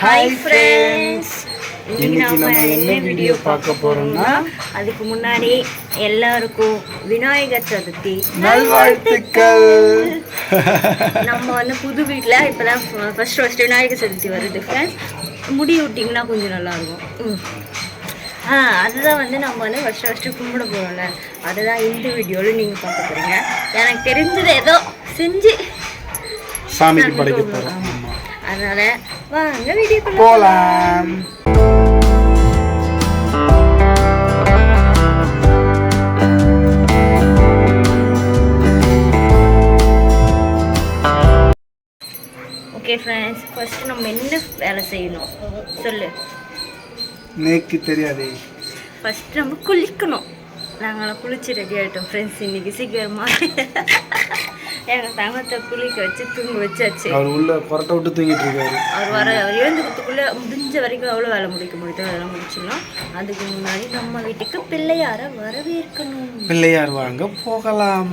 Hi friends இன்னைக்கு நம்ம என்ன வீடியோ பார்க்க போறோம்னா அதுக்கு முன்னாடி எல்லாருக்கும் விநாயகர் சதுர்த்தி. நல்வாழ்த்துக்கள். நம்ம வந்து புது வீட்டில் இப்போதான் ஃபர்ஸ்ட் ஃபர்ஸ்ட் விநாயகர் சதுர்த்தி வருது ஃப்ரெண்ட்ஸ் முடி விட்டிங்கன்னா கொஞ்சம் நல்லா இருக்கும். ஆ அதுதான் வந்து நம்ம வந்து ஃபர்ஸ்ட் ஃபஸ்ட்டு கும்பிட போகிறோம்ல அதுதான் இந்த வீடியோவில் நீங்கள் பார்க்க போகிறீங்க எனக்கு தெரிஞ்சது ஏதோ செஞ்சு சாமிக்கு படைக்க ஆமா. அதனால வாங்க வீடியோக்குள்ள போலாம். ஓகே ஃப்ரெண்ட்ஸ் ஃபர்ஸ்ட் நம்ம என்ன வேலை செய்யணும்? சொல்லு. நேக்கு தெரியாதே. ஃபர்ஸ்ட் நம்ம குளிக்கணும். நாங்களாம் குளிச்சு ரெடி ஆகிட்டோம் ஃப்ரெண்ட்ஸ் இன்னைக்கு சீக்கிரமா. எங்கள் தங்கத்தை குளிக்க வச்சு தூங்க வச்சாச்சு. அவர் உள்ள கொரட்டை விட்டு தூங்கிட்டு இருக்காரு. அவர் வர அவர் எழுந்துக்கிறதுக்குள்ளே முடிஞ்ச வரைக்கும் அவ்வளோ வேலை முடிக்க முடியுதோ அதெல்லாம் முடிச்சிடலாம். அதுக்கு முன்னாடி நம்ம வீட்டுக்கு பிள்ளையார வரவேற்கணும். பிள்ளையார் வாங்க போகலாம்.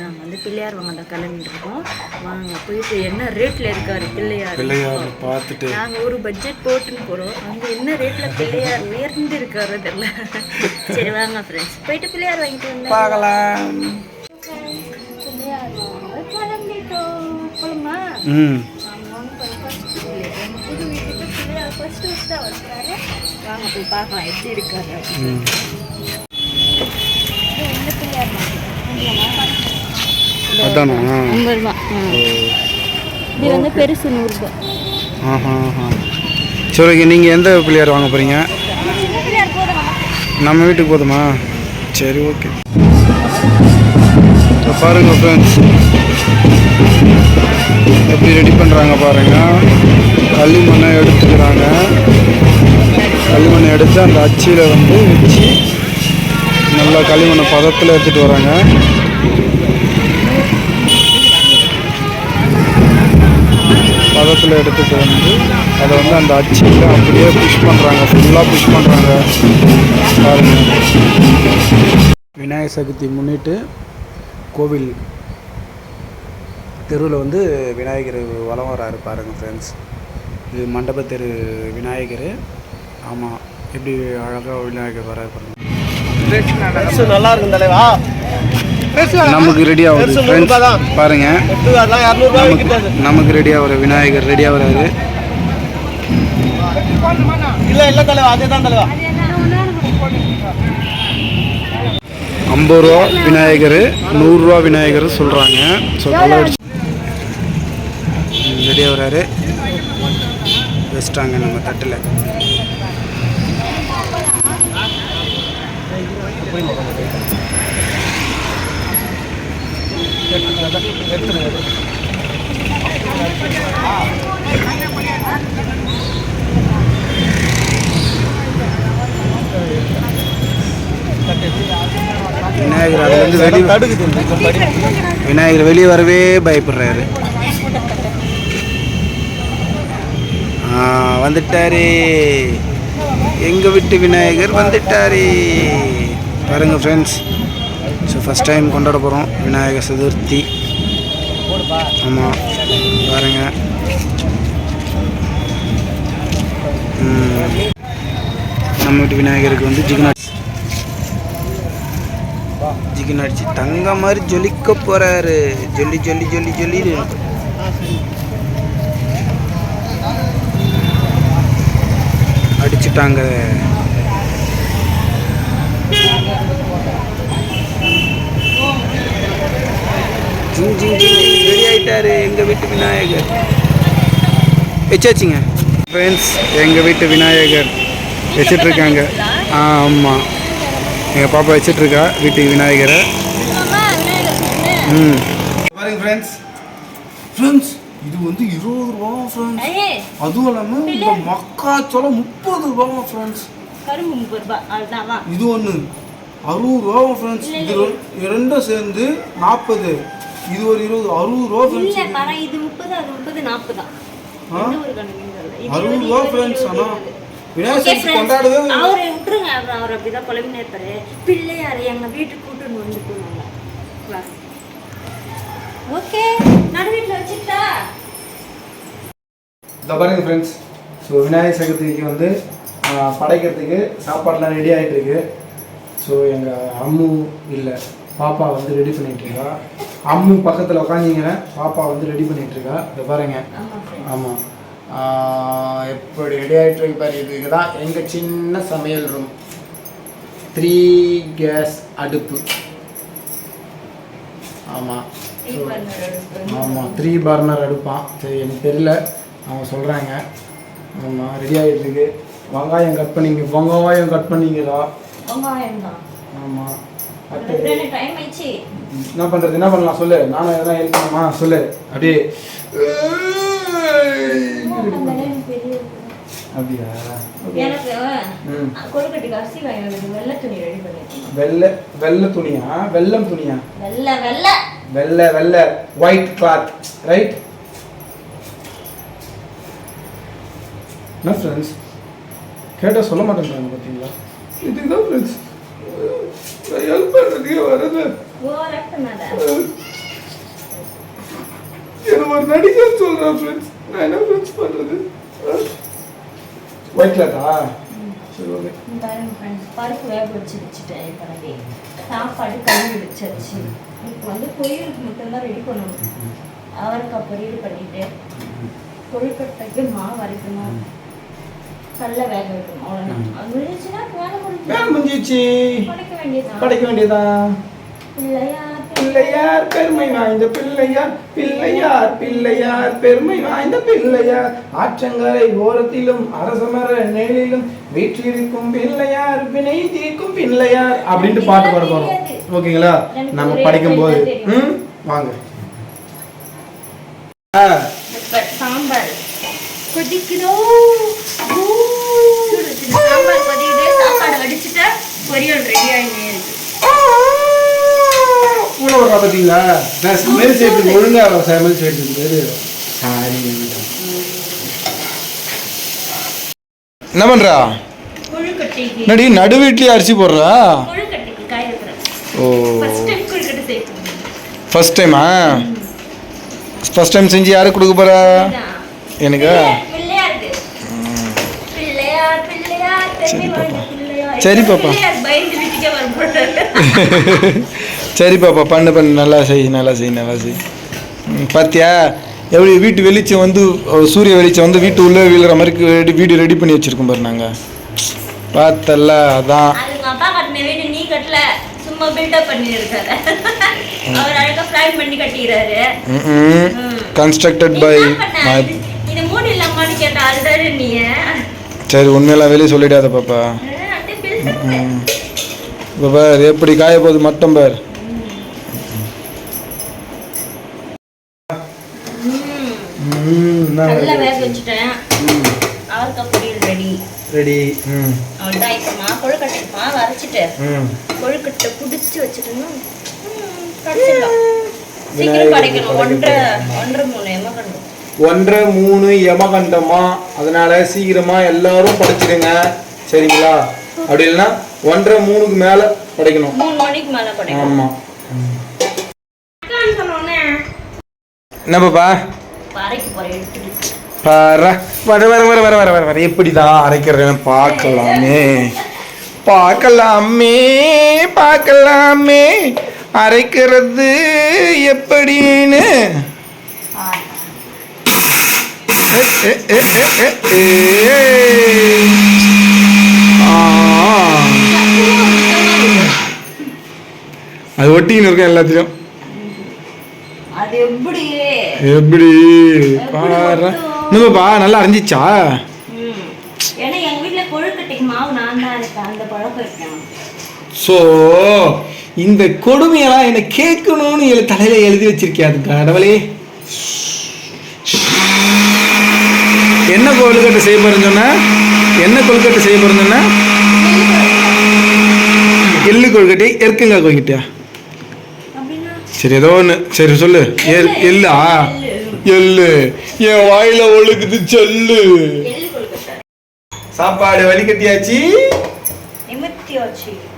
நாங்கள் வந்து பிள்ளையார் வாங்க தான் கிளம்பிட்டு இருக்கோம். வாங்க போயிட்டு என்ன ரேட்டில் இருக்காரு பிள்ளையார்? பிள்ளையார் பார்த்துட்டு. நாங்கள் ஒரு பட்ஜெட் போட்டுன்னு போகிறோம் அங்கே என்ன ரேட்டில் பிள்ளையார் உயர்ந்து இருக்காரு தெரியல. சரி வாங்க ஃப்ரெண்ட்ஸ் போயிட்டு பிள்ளையார் வாங்கிட்டு வந்தேன். பார்க்கலாம். இது வந்து பெருசு நூறுரூபா ஆஹா ஆஹா சரி நீங்கள் எந்த பிள்ளையார் வாங்க போகிறீங்க நம்ம வீட்டுக்கு போதுமா? சரி ஓகே பாருங்க ஃப்ரெண்ட்ஸ் எப்படி ரெடி பண்ணுறாங்க பாருங்க. களிமண்ணை எடுத்துக்கிறாங்க. களிமண்ணை எடுத்து அந்த அச்சியில் வந்து வச்சு நல்லா களிமண்ணை பதத்தில் எடுத்துகிட்டு வராங்க. பதத்தில் எடுத்துகிட்டு வந்து அதை வந்து அந்த அச்சியில் அப்படியே புஷ் பண்ணுறாங்க ஃபுல்லாக புஷ் பண்ணுறாங்க பாருங்க. விநாயகர் சதுர்த்தி முன்னிட்டு கோவில் தெருவில் வந்து விநாயகர் வலம் வராரு பாருங்க ஃப்ரெண்ட்ஸ் இது மண்டப தெரு விநாயகர். ஆமாம் எப்படி அழகாக விநாயகர் வராரு பாருங்க. நல்லா இருக்கும் தலைவா. நமக்கு ரெடி ஆகுது ஃப்ரெண்ட்ஸ் பாருங்க. நமக்கு நமக்கு ரெடி ஆகிற விநாயகர் ரெடி ஆகுறாரு. இல்ல இல்ல தலைவா அதே தான் தலைவா ஐம்பது ரூபா விநாயகர் நூறுரூவா விநாயகர் சொல்கிறாங்க ஸோ கலர் ரெடி ஆகுறாரு வச்சிட்டாங்க நம்ம தட்டில். விநாயகர் அதுலேருந்து வெளியே விநாயகர் வெளியே வரவே பயப்படுறாரு. வந்துட்டாரு. எங்க வீட்டு விநாயகர் வந்துட்டாரு. பாருங்க ஃப்ரெண்ட்ஸ் ஸோ ஃபஸ்ட் டைம் கொண்டாட போகிறோம் விநாயகர் சதுர்த்தி. ஆமாம் பாருங்க. நம்ம வீட்டு விநாயகருக்கு வந்து ஜிகன் அடிச்சு அடிச்சு தங்க மாதிரி ஜொலிக்க போறாரு. ஜொல்லி ஜொல்லி ஜொல்லி ஜொல்லி அடிச்சுட்டாங்க. ஜிங் ஜிங் ஜிங் ரெடி எங்கள் எங்க வீட்டு விநாயகர். வச்சாச்சுங்க. ஃப்ரெண்ட்ஸ் எங்க வீட்டு விநாயகர். வச்சிட்டு இருக்காங்க ஆ ஆமாம் எங்கள் பாப்பா வச்சிட்டு இருக்கா வீட்டுக்கு விநாயகரை. ம். பாருங்க ஃப்ரெண்ட்ஸ் ஃப்ரெண்ட்ஸ் இது வந்து இருபது ரூபா ஃப்ரெண்ட்ஸ் அதுவும் இல்லாமல் இந்த மக்காச்சோளம் முப்பது ரூபா ஃப்ரெண்ட்ஸ் கரும்பு முப்பது ரூபா இது ஒன்று அறுபது ரூபா ஃப்ரெண்ட்ஸ் இது ரெண்டும் சேர்ந்து நாற்பது. இது ஒரு இருபது அறுபது ரூபா இல்ல ஃப்ரெண்ட்ஸ் பர இது முப்பது அது முப்பது நாற்பதா அறுபது ரூபா ஃப்ரெண்ட்ஸ் ஆனால் அவரை விட்டுருங்க. அப்புறம் அவர் அப்படிதான் குழம்பினே இருப்பாரு பிள்ளையார் எங்க வீட்டுக்கு கூட்டுன்னு வந்து போனாங்க ஓகே நடு வீட்டுல வச்சுட்டா? இந்த பாருங்க ஃப்ரெண்ட்ஸ் ஸோ விநாயகர் சதுர்த்திக்கு வந்து படைக்கிறதுக்கு சாப்பாடுலாம் ரெடி ஆகிட்டு இருக்கு ஸோ எங்கள் அம்மு இல்லை பாப்பா வந்து ரெடி பண்ணிட்டு இருக்கா அம்மு பக்கத்தில் உட்காந்திங்க பாப்பா வந்து ரெடி பண்ணிட்டு இருக்கா இதை பாருங்க. ஆமாம் எப்படி ரெடி ஆகிட்டு இருக்கு பாரு இது இதுதான் எங்கள் சின்ன சமையல் ரூம் த்ரீ கேஸ் அடுப்பு. ஆமாம். ஆமாம் த்ரீ பர்னர் அடுப்பான் சரி எனக்கு தெரியல. அவங்க சொல்கிறாங்க ஆமாம் ரெடி ஆகிட்டு இருக்கு. வெங்காயம் கட் பண்ணிங்க வெங்காயம் கட் பண்ணிக்கிறா. தான் ஆமாம் என்ன பண்ணுறது என்ன பண்ணலாம்? சொல்லு. நானும் எதனா ஹெல்ப் பண்ணுமா? சொல்லு. அப்படியே அப்படியா? எனக்கு கொழுக்கட்டுக்கு அரிசி வெள்ளை துணி ரெடி பண்ணிருக்கேன் வெள்ளை வெள்ளை துணியா? வெள்ளம் துணியா? வெள்ளை வெள்ளை. வெள்ளை வெள்ளை. ஒயிட் கிளாத் ரைட் என்ன ஃப்ரெண்ட்ஸ் கேட்டால் சொல்ல மாட்டேங்கிறாங்க பார்த்தீங்களா? இதுக்கு தான் ஃப்ரெண்ட்ஸ் ஹெல்ப் பண்ணுறதுக்கே வரது எனக்கு ஒரு நடிகர் சொல்கிறேன் ஃப்ரெண்ட்ஸ் நான் என்ன ஃப்ரெண்ட்ஸ் பண்ணுறது ஒயிட் கிளாத்தா சரி ஓகே பருப்பு வேக வச்சு வச்சுட்டேன் ஏற்கனவே சாப்பாடு கழுவி வச்சாச்சு. இப்போ வந்து பொரியலுக்கு மட்டும்தான் ரெடி பண்ணணும். அவரைக்காய் பொரியல் பண்ணிட்டு கொழுக்கட்டைக்கு மாவு அரைக்கணும். கடல வேக வைக்கணும் அவ்வளோதான் அது முடிஞ்சுச்சுன்னா வேலை முடிஞ்சு வேலை முடிஞ்சிச்சு படைக்க வேண்டியதுதான். படைக்க வேண்டியதான் இல்லையா? பிள்ளையார் பெருமை வாய்ந்த பிள்ளையார் பிள்ளையார் பிள்ளையார் பெருமை வாய்ந்த பிள்ளையார். ஆற்றங்கரை ஓரத்திலும் அரசமர நிழலிலும் வீற்றிருக்கும் பிள்ளையார் வினை தீர்க்கும் பிள்ளையார் அப்படின்ட்டு பாட்டு பாட போறோம். ஓகேங்களா? நம்ம படிக்கும் போது ம்? வாங்க. சாம்பார். கொதிக்குதோ? சாம்பார் கொதிக்குது சாப்பாடு வடிச்சுட்டு பொரியல் ரெடி ஆகினே உள்ள ஒரு பார்த்தீங்களா நான் சமையல் செய்யறதுக்கு ஒழுங்கா சமையல் செய்யறதுக்கு சாரி என்ன கொழுக்கட்டைக்கு. நடி நடு வீட்லயே அரிசி போடுறா? ஓ. ஃபர்ஸ்ட் டைம் ஃபர்ஸ்ட் டைமா ஃபர்ஸ்ட் டைம் செஞ்சு யாருக்கு கொடுக்க போறா? எனக்கா? வாய்ந்த பிள்ளையார் சரி பாப்பா. சரி பாப்பா பண்ணு பண்ணு. நல்லா செய் நல்லா செய் நல்லா செய். ம், பாத்தியா? எப்படி வீட்டு வெளிச்சம் வந்து சூரிய வெளிச்சம் வந்து வீட்டு உள்ளே விழுற மாதிரி ரெடி வீடு ரெடி பண்ணி வச்சிருக்கோம் பாரு நாங்கள் பார்த்தல்ல அதான். கன்ஸ்ட்ரக்டட் பை சரி உண்மையெல்லாம் வெளியே சொல்லிடாத பாப்பா. இப்போ பார் எப்படி காய போகுது மட்டும் பார். நல்லா வேக வச்சுட்டேன். அவருக்கு பொரியல் ரெடி. ரெடி. ம் அவ்வளோதான் இப்போ மா கொழுக்கட்டை மாவு அரைச்சிட்டு ம் கொழுக்கட்டை பிடிச்சி வச்சுட்டோம்னா ம், கடிச்சிடலாம் சீக்கிரம் படைக்கணும். ஒன்றரை ஒன்றரை மூணு எம்ம கண்டும் ஒன்றரை மூணு யமகண்டமா? அதனால சீக்கிரமா எல்லாரும் படைச்சிடுங்க. சரிங்களா? அப்படி இல்லைன்னா ஒன்றரை மூணுக்கு மேல படைக்கணும். மூணு மணிக்கு மேலே படைக்கணும். ஆமா. அக்கான்னு சொன்னோன்னே என்ன பாப்பா? பாரு வர வர வர வர வர வர. வர எப்படிதான் அரைக்கிறேன்னு பார்க்கலாமே. பார்க்கலாமே பார்க்கலாமே. அரைக்கிறது எப்படின்னு. அது ஒட்டின்னு இருக்கும் எல்லாத்தையும் எப்படி? பாரு. என்னப்பா நல்லா அரைஞ்சிச்சா? ஸோ இந்த கொடுமையெல்லாம் என்னை கேட்கணும்னு என் தலையில எழுதி வச்சிருக்கியா அது கடவுளே? என்ன கொழுக்கட்டை செய்ய போறேன்னு சொன்ன? என்ன கொழுக்கட்டை செய்ய போறேன்னு சொன்ன? எள்ளு கொழுக்கட்டை எருக்கங்காய் கொழுக்கட்டையா? சரி ஏதோ ஒன்று சரி சொல்லு. எல் எள்ளா. எள்ளு? என் வாயில ஒழுகுது சொல்லு. சாப்பாடு நிமித்தி வச்சு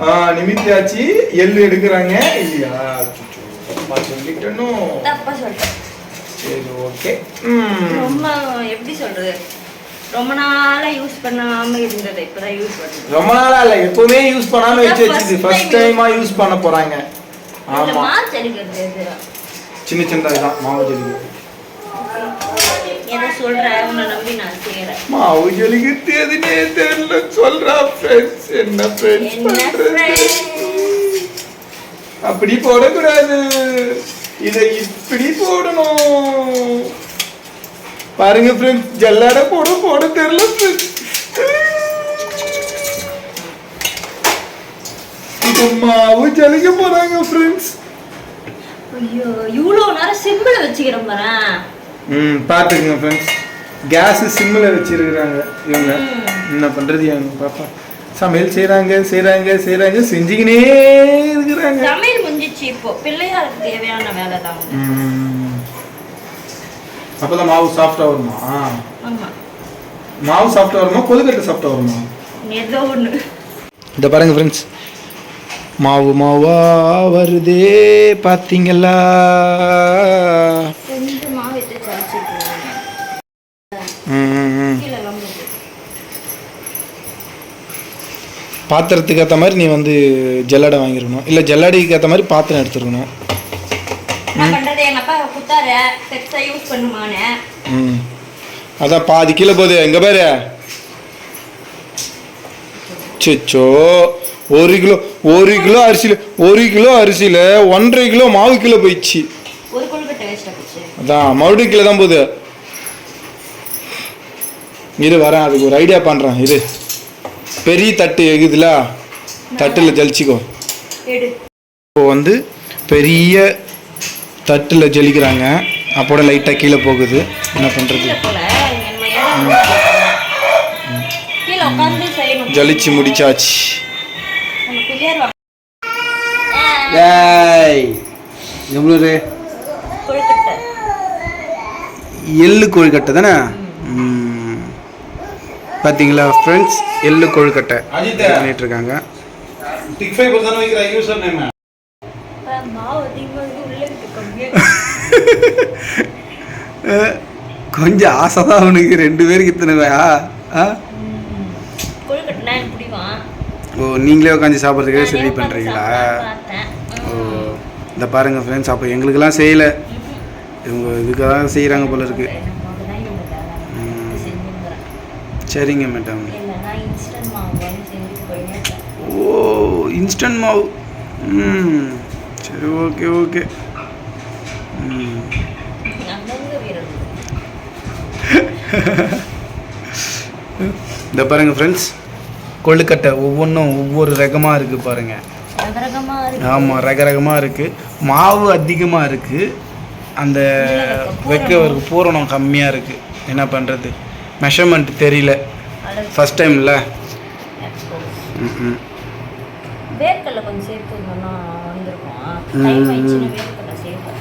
ஆ நிமித்தியாச்சு. எள்ளு எடுக்கிறாங்க. இல்லையா? சொல்லிட்டனும் சரி ஓகே. ரொம்ப எப்படி சொல்றது? ரொம்ப நாளா யூஸ் பண்ணாம இருந்தது. இப்பதான் யூஸ் பண்ணுறேன் ரொம்ப நாளா இல்ல. எப்பவுமே யூஸ் பண்ணாம வச்சு First ஃபர்ஸ்ட் டைமா யூஸ் பண்ண போறாங்க. ஆமாம் சின்ன சின்னதாக தான் மாவு மாவு ஜலிக்கிட்டு எதுனே தெரியல சொல்றா ஃப்ரெண்ட்ஸ் என்ன ஃப்ரெண்ட்ஸ் பண்றது? அப்படி போடக்கூடாது. இதை இப்படி போடணும். பாருங்க ஃப்ரெண்ட்ஸ் ஜல்லாட போட போட தெரியல மாவு ஜலிக்க போறாங்க ஃப்ரெண்ட்ஸ் ஐயோ இவ்வளோ நேரம் சிம்பிள வச்சுக்கிறேன் பாரேன். ம் பார்த்துக்குங்க ஃப்ரெண்ட்ஸ் கேஸ் சிம்மில் வச்சிருக்கிறாங்க இவங்க. என்ன பண்ணுறது எங்க பாப்பா. சமையல் செய்கிறாங்க செய்கிறாங்க செய்கிறாங்க செஞ்சுக்கினே இருக்கிறாங்க. சமையல் முடிஞ்சிச்சு இப்போ. பிள்ளையாருக்கு தேவையான வேலை தான். அப்போ தான் மாவு சாஃப்டாக வருமா? மாவு சாஃப்டாக வருமா? கொழுக்கட்டை சாஃப்டாக வருமா? ஏதோ ஒண்ணு. இந்த பாருங்க ஃப்ரெண்ட்ஸ் மாவு மாவா வருதே பார்த்தீங்களா பாத்திரத்துக்கு ஏற்ற மாதிரி நீ வந்து ஜல்லடை வாங்கியிருக்கணும் இல்லை ஜல்லடைக்கு ஏற்ற மாதிரி பாத்திரம் எடுத்துருக்கணும். அதான் பாதி கீழே போகுது எங்கே பேர்? சிச்சோ ஒரு கிலோ ஒரு கிலோ அரிசியில் ஒரு கிலோ அரிசியில் ஒன்றரை கிலோ மாவு கிலோ போயிடுச்சு. அதான் மறுபடியும் கிலோ தான் போகுது. இரு வரேன் அதுக்கு ஒரு ஐடியா பண்ணுறேன் இரு. பெரிய தட்டு எகுதுல? தட்டில் ஜலிச்சிக்கோ. இப்போ வந்து பெரிய தட்டில் ஜலிக்கிறாங்க. அப்போட லைட்டாக கீழே போகுது. என்ன பண்ணுறது ஜலிச்சு முடிச்சாச்சு. டேய் எவ்வளோ எள்ளு கொழுக்கட்டை தானே? பார்த்தீங்களா ஃப்ரெண்ட்ஸ் எள்ளு கொழுக்கட்டை பண்ணிட்டு இருக்காங்க கொஞ்சம் ஆசை தான் அவனுக்கு. ரெண்டு பேருக்கு இத்தனைவையா ஓ நீங்களே உட்காந்து சாப்பிட்றதுக்கே சரி பண்ணுறீங்களா இந்த பாருங்கள் ஃப்ரெண்ட்ஸ் அப்போ எங்களுக்கெல்லாம் செய்யலை. இவங்க இதுக்காக செய்கிறாங்க போல இருக்கு. சரிங்க மேடம் ஓ இன்ஸ்டன்ட் மாவு. சரி ஓகே ஓகே இந்த பாருங்கள் ஃப்ரெண்ட்ஸ் கொழுக்கட்டை ஒவ்வொன்றும் ஒவ்வொரு ரகமாக இருக்குது பாருங்கள் ஆமாம் ரகரகமாக இருக்குது மாவு அதிகமாக இருக்குது அந்த வைக்கிறவருக்கு பூரணம். கம்மியாக இருக்குது என்ன பண்ணுறது மெஷர்மெண்ட் தெரியல. ஃபஸ்ட் டைமில் ம் கொஞ்சம் சேர்த்து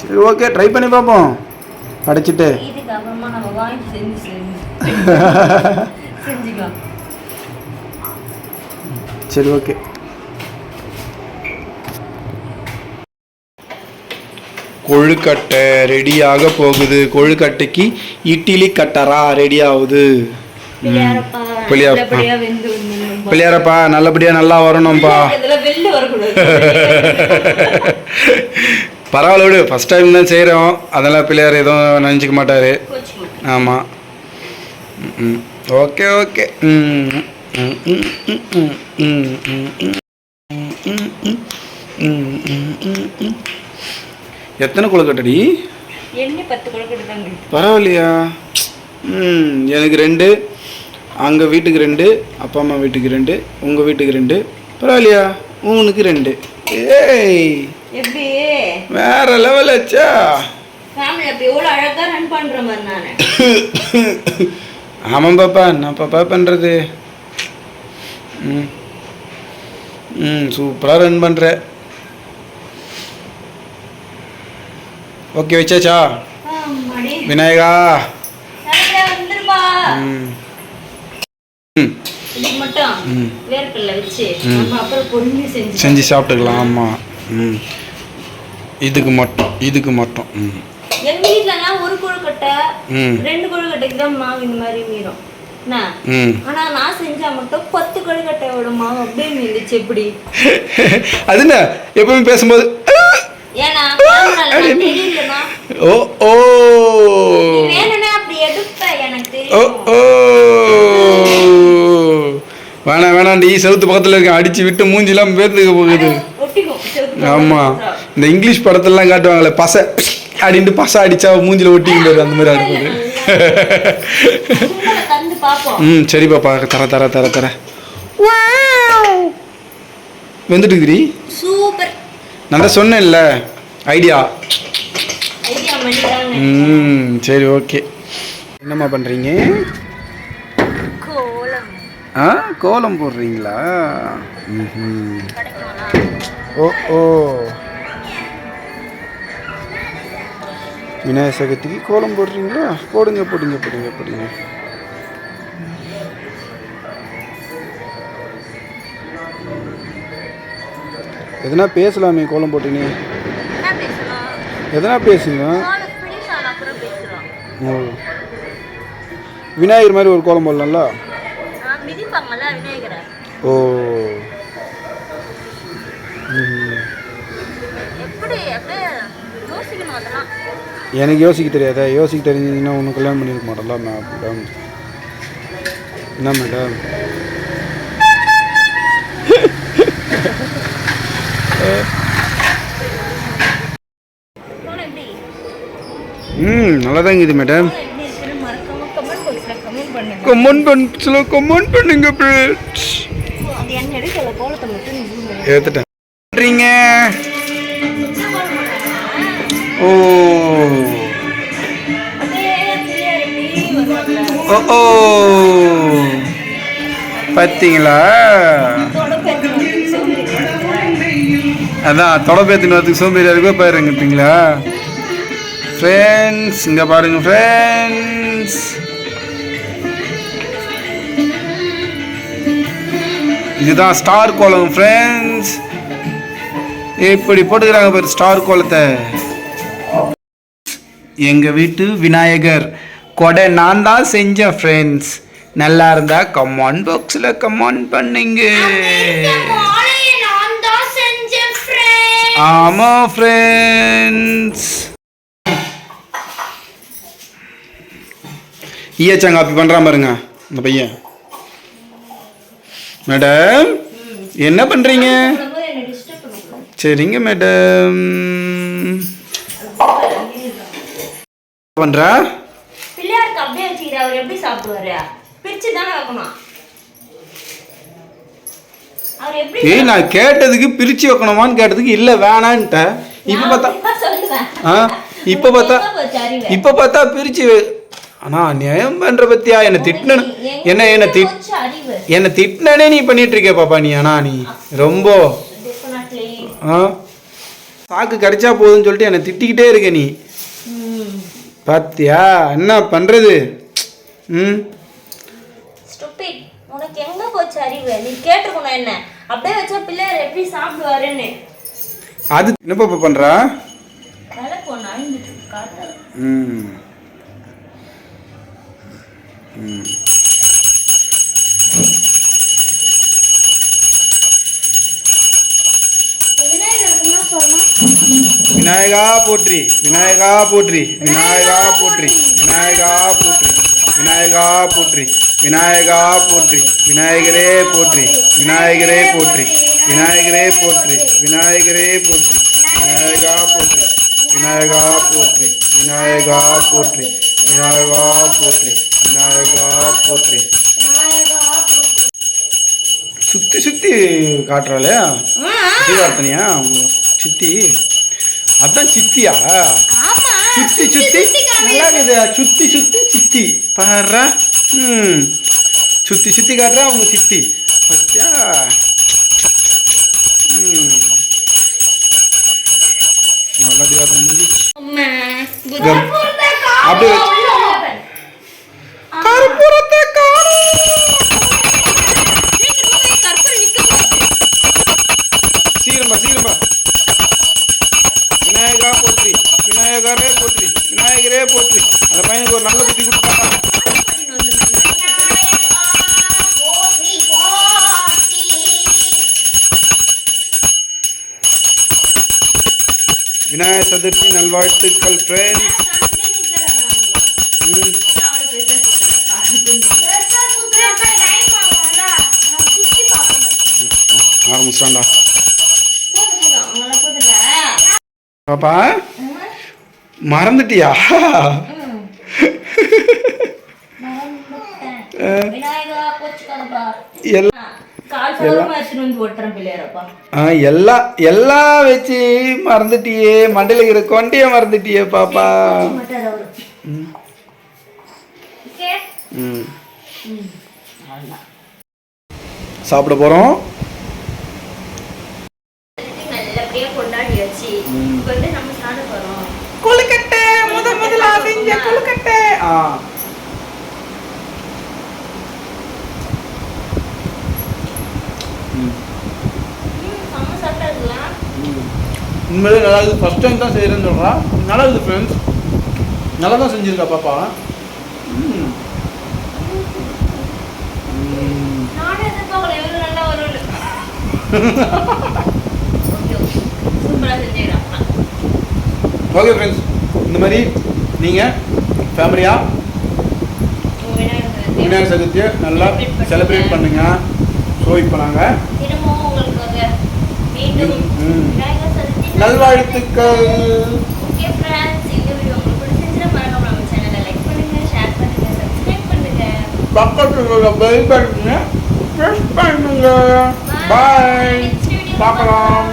சரி ஓகே ட்ரை பண்ணி பார்ப்போம். படைச்சிட்டு. சரி ஓகே கொழுக்கட்டை ரெடியாக போகுது கொழுக்கட்டைக்கு இட்லி கட்டரா ரெடி ஆகுது பிள்ளையாரப்பா. நல்லபடியா. பிள்ளையாரப்பா நல்லபடியாக நல்லா வரணும்ப்பா பரவாயில்ல விடு ஃபஸ்ட் டைம் தான் செய்கிறோம் அதெல்லாம் பிள்ளையார் எதுவும் நினச்சிக்க மாட்டார். ஆமாம் ம் ஓகே ஓகே ம் ம் ம் ம் ம் ம் ம் ம் ம் ம் ம் ம் எத்தனை கொழுக்கட்டடி? பரவாயில்லையா? ம் எனக்கு ரெண்டு அங்கே வீட்டுக்கு ரெண்டு அப்பா அம்மா வீட்டுக்கு ரெண்டு உங்கள் வீட்டுக்கு ரெண்டு. பரவாயில்லையா? உனக்கு ரெண்டு. ஏய் எப்படி? வேற லெவல் ஆச்சா? ஃபேமிலி ரன் மாதிரி நானு. ஆமாம் பாப்பா என்ன பாப்பா பண்ணுறது ம் ம் சூப்பராக ரன் பண்ணுற ஓகே வச்சாச்சா ஆமாடி. விநாயகா நல்லபடியா வந்துருப்பா ம் ம் இதுக்கு மட்டும் ம். வேர்க்கடலை வச்சு ம். நம்ம அப்புறம் பொறுமையா செஞ்சு செஞ்சு சாப்பிட்டுக்கலாம் ஆமாம் ம். இதுக்கு மட்டும் இதுக்கு மட்டும் ம். எங்க வீட்டுலலாம் ஒரு கொழுக்கட்டை. ரெண்டு கொழுக்கட்டைக்கு தான் மாவு இந்த மாதிரி மீறும். என்ன? ம். ஆனா நான் செஞ்சா மட்டும் பத்து கொழுக்கட்டையோட மாவு அப்படியே மீந்துச்சு எப்படி? அது என்ன? எப்பவுமே பேசும்போது ஓ ஓ. ஓ ஓ. வேணாம் வேணாண்டி செவுத்து பக்கத்தில் இருக்க அடிச்சு விட்டு மூஞ்சிலாம் பேர்த்துக்க போகுது. ஒட்டிக்கும் செவுத்துல ஆமா. இந்த இங்கிலீஷ் படத்துலலாம் காட்டுவாங்களே பசை அப்படின்ட்டு பசை அடிச்சா மூஞ்சில ஒட்டிக்கும் போது அந்த மாதிரி பாப்போம். ம் சரி பாப்பா தர தர தர தர. வெந்துட்டு சூப்பர். நான் தான் சொன்னேன்ல ஐடியா ம் சரி ஓகே என்னம்மா பண்ணுறீங்க கோலம். ஆ கோலம் போடுறீங்களா? ஓ ஓ. விநாயகர் சதுர்த்திக்கு கோலம் போடுறீங்களா? போடுங்க போடுங்க போடுங்க போடுங்க. எதனா பேசலாமே கோலம் போட்டீங்க எதனா பேசுங்க. விநாயகர் மாதிரி ஒரு கோலம் போடலாம்ல? ஓ. எனக்கு யோசிக்க தெரியாதா. யோசிக்க தெரிஞ்சதுன்னா ஒன்றும் கல்யாணம் பண்ணியிருக்க மாட்டேன்ல மேடம் என்ன மேடம் கோலம் எப்படி ம் நல்லா தான் இருக்குது மேடம் கோலம் கமெண்ட் கமெண்ட் பண்ணுங்க கமெண்ட் ஓ. கமெண்ட் அதான் தொடப்பேத்தின் வரத்துக்கு சோம்பேறியா இருக்கோ பாருங்கட்டீங்களா ஃப்ரெண்ட்ஸ் இங்கே பாருங்க ஃப்ரெண்ட்ஸ் இதுதான் ஸ்டார் கோலம் ஃப்ரெண்ட்ஸ் இப்படி போட்டுக்கிறாங்க பாரு ஸ்டார் கோலத்தை. எங்க வீட்டு விநாயகர் கொடை நான் தான் செஞ்சேன் ஃப்ரெண்ட்ஸ் நல்லா இருந்தா கமெண்ட் பாக்ஸில் கமெண்ட் பண்ணுங்க மாலையை நான் தான் செஞ்சேன் friend. ஆமா ஃப்ரெண்ட்ஸ் ஈயச்சாங்காப்பி பண்ணுறான் பாருங்க இந்த பையன். மேடம் என்ன பண்ணுறீங்க சரிங்க மேடம். பண்ணுறா பிள்ளையாருக்கு அப்படியே வச்சுக்கிறேன் அவர் எப்படி சாப்பிடுவாரு? பிரிச்சு தானே வைக்கணும் ஏய் நான் கேட்டதுக்கு பிரித்து வைக்கணுமான்னு கேட்டதுக்கு இல்லை வேணான்ட்டேன் இப்போ பார்த்தா ஆ இப்போ பார்த்தா? இப்போ பார்த்தா பிரித்து ஆனா நியாயம் பண்ணுற பத்தியா? என்னை திட்டின என்ன என்ன திட் என்னை திட்டினே நீ பண்ணிட்டு இருக்க பாப்பா நீ ஆனா நீ ரொம்ப. ஆ சாக்கு கிடைச்சா போதும்னு சொல்லிட்டு என்னை திட்டிக்கிட்டே இருக்க நீ. பாத்தியா? என்ன பண்றது? ம். உனக்கு எங்க போச்சு அறிவு? நீ கேட்டிருக்கணும் என்ன? அப்படியே வச்சா பிள்ளையார் எப்படி சாப்பிடுவாருன்னு. அது என்ன பாப்பா காட்டாது ம். ம். விநாயகா போற்றி விநாயகா போற்றி விநாயகா போற்றி விநாயகா போற்றி விநாயகா போற்றி விநாயகா போற்றி விநாயகரே போற்றி விநாயகரே போற்றி விநாயகரே போற்றி விநாயகரே போற்றி விநாயகா போற்றி விநாயகா போற்றி விநாயகா போற்றி விநாயகா போற்றி விநாயகா போற்றி. சுத்தி சுத்தி காட்டுறாளே சித்தி அதான் சித்தியா. ஆமா சுத்தி சுத்தி நல்லா சுத்தி சுத்தி சித்தி பாடுறா ம். சுத்தி சுத்தி காட்டுறா உங்க சித்தி. பத்தியா? ம். நல்லா தீபார்த்தனை முடிஞ்சிச்சு. பேரே போச்சு. அந்த பையனுக்கு ஒரு நல்ல புத்தி கொடுத்தா. விநாயகர் சதுர்த்தி நல்வாழ்த்துக்கள் ஃப்ரெண்ட்ஸ் ஆரம்பிச்சாண்டா பாப்பா? மறந்துட்டியா? எல்லாம் எல்லாம் வச்சு மறந்துட்டியே மண்டையில் இருக்கிற கொண்டையை மறந்துட்டியே பாப்பா. சாப்பிட போகிறோம் நல்லபடியா கொண்டாடியாச்சு இப்போ வந்து நம்ம சாப்பிட போறோம் கொழுக்கட்டை முத முதல்ல செஞ்ச கொழுக்கட்டை ஆ. உண்மையிலே நல்லா இருக்குது ஃபஸ்ட் டைம் தான் செய்கிறேன்னு சொல்கிறா நல்லா இருக்குது ஃப்ரெண்ட்ஸ் நல்லா தான் செஞ்சுருக்கா. பாப்பா ஓகே ஃப்ரெண்ட்ஸ் இந்த மாதிரி நீங்கள் ஃபேமிலியாக விநாயகர் சதுர்த்தியை நல்லா செலிப்ரேட் பண்ணுங்க. பண்ணுங்க. ஸோ இப்போ நாங்கள் நல்வாழ்த்துக்கள். பண்ணுங்க பண்ணுங்க பண்ணுங்க. பக்கத்தில் பெல் பட்டனை ப்ரெஸ் பண்ணுங்க. பாய் பார்க்கலாம்.